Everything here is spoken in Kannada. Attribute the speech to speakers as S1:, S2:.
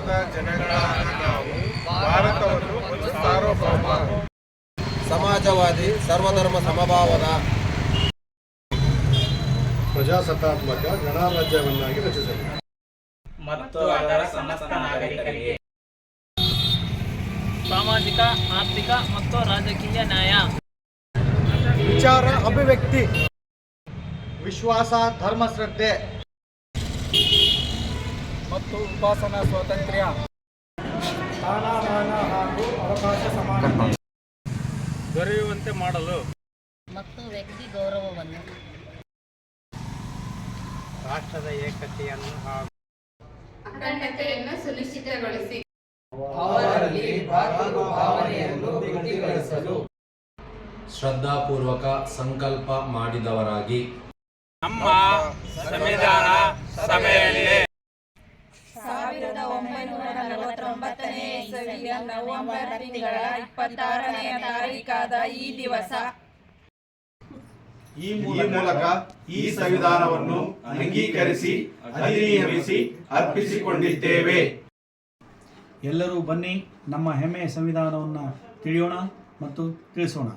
S1: ಭಾರತದ ಜನಗಳಾದ ನಾವು ಭಾರತವನ್ನು ಒಂದು ಸಾರ್ವಭೌಮ
S2: ಸಮಾಜವಾದಿ ಸರ್ವಧರ್ಮ ಸಮಭಾವದ
S3: ಪ್ರಜಾಸತ್ತಾತ್ಮಕ ಗಣರಾಜ್ಯವನ್ನಾಗಿ ರಚಿಸಲು.
S4: ಮತ್ತು ಅದರ ಸಮಸ್ತ ನಾಗರಿಕರಿಗೆ
S5: ಸಾಮಾಜಿಕ ಆರ್ಥಿಕ ಮತ್ತು ರಾಜಕೀಯ ನ್ಯಾಯ.
S6: ವಿಚಾರ ಅಭಿವ್ಯಕ್ತಿ ವಿಶ್ವಾಸ ಧರ್ಮ ಶ್ರದ್ಧೆ.
S4: ಮತ್ತು ಉಪಾಸನಾ ಸ್ವಾತಂತ್ರ್ಯ.
S6: ಸ್ಥಾನಮಾನ ಹಾಗೂ ಅವಕಾಶ ಸಮಾನತೆ.
S4: ದೊರೆಯುವಂತೆ ಮಾಡಲು
S7: ಮತ್ತು ವ್ಯಕ್ತಿ ಗೌರವವನ್ನು.
S4: ರಾಷ್ಟ್ರದ ಏಕತೆಯನ್ನು ಹಾಗೂ
S8: ಅಖಂಡತೆಯನ್ನು ಸುನಿಶ್ಚಿತಗೊಳಿಸಿ.
S2: ಶ್ರದ್ಧಾಪೂರ್ವಕ ಸಂಕಲ್ಪ ಮಾಡಿದವರಾಗಿ.
S4: ನಮ್ಮ ಸಂವಿಧಾನ ಸಭೆಯಲ್ಲಿ
S8: ಒಂಬೈನೂರ ನಲವತ್ತೊಂಬತ್ತನೇ ಇಸವಿಯ ನವೆಂಬರ್ ತಿಂಗಳ ಇಪ್ಪತ್ತಾರನೆಯ ತಾರೀಕಾದ ಈ ದಿವಸ.
S3: ಈ ಮೂಲಕ ಈ ಸಂವಿಧಾನವನ್ನು ಅಂಗೀಕರಿಸಿ ಅಧಿನಿಯಮಿಸಿ ಅರ್ಪಿಸಿಕೊಂಡಿದ್ದೇವೆ.
S6: ಎಲ್ಲರೂ ಬನ್ನಿ ನಮ್ಮ ಹೆಮ್ಮೆಯ ಸಂವಿಧಾನವನ್ನು ತಿಳಿಯೋಣ ಮತ್ತು ತಿಳಿಸೋಣ.